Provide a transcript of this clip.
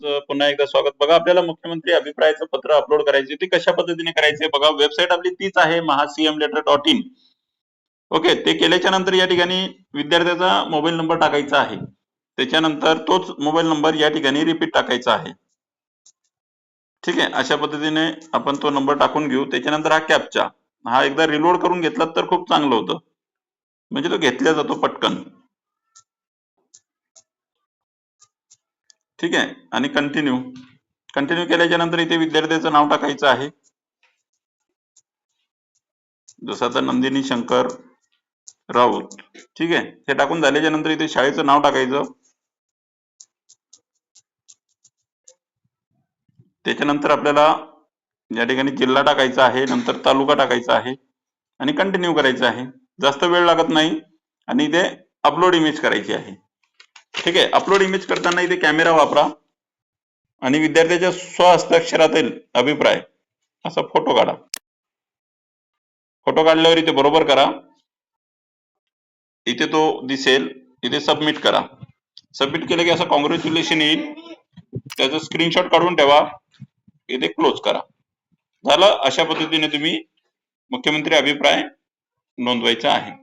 सर्वांचं पुन्हा एकदा स्वागत. बघा आपल्याला मुख्यमंत्री अभिप्रायाचं पत्र अपलोड करायचे ते कशा पद्धतीने करायचे? बघा वेबसाईट आपली तीच आहे Maha CM letter dot in okay ते केल्याच्यानंतर या ठिकाणी विद्यार्थ्याचा मोबाईल नंबर टाकायचा आहे. त्याच्यानंतर तोच मोबाईल नंबर या ठिकाणी रिपीट टाकायचा आहे. ठीक आहे? अशा पद्धतीने आपण तो नंबर टाकून घेऊ. त्याच्यानंतर हा कॅपचा हा एकदा रिलोड करून घेतला तर खूप चांगलं होतं. म्हणजे तो घेतला जातो पटकन. ठीक आहे. आणि कंटिन्यू कंटिन्यू केल्याच्यानंतर इथे विद्यार्थ्याचं नाव टाकायचं आहे. जसं आता नंदिनी शंकर राऊत. ठीक आहे. हे टाकून झाल्याच्यानंतर इथे शाळेचं नाव टाकायचं. त्याच्यानंतर आपल्याला या ठिकाणी जिल्हा टाकायचा आहे. नंतर तालुका टाकायचा आहे. आणि कंटिन्यू करायचं आहे. जास्त वेळ लागत नाही. आणि इथे अपलोड इमेज करायची आहे. ठीक आहे. अपलोड इमेज करताना इथे कॅमेरा वापरा. आणि विद्यार्थ्याच्या स्वहस्ताक्षरातील अभिप्राय असा फोटो काढा. फोटो काढल्यावर इथे बरोबर करा. इथे तो दिसेल. इथे सबमिट करा. सबमिट केलं की असं कॉंग्रॅच्युलेशन येईल. त्याचं स्क्रीनशॉट काढून ठेवा. इथे क्लोज करा. झालं? अशा पद्धतीने तुम्ही मुख्यमंत्री अभिप्राय नोंदवायचा आहे.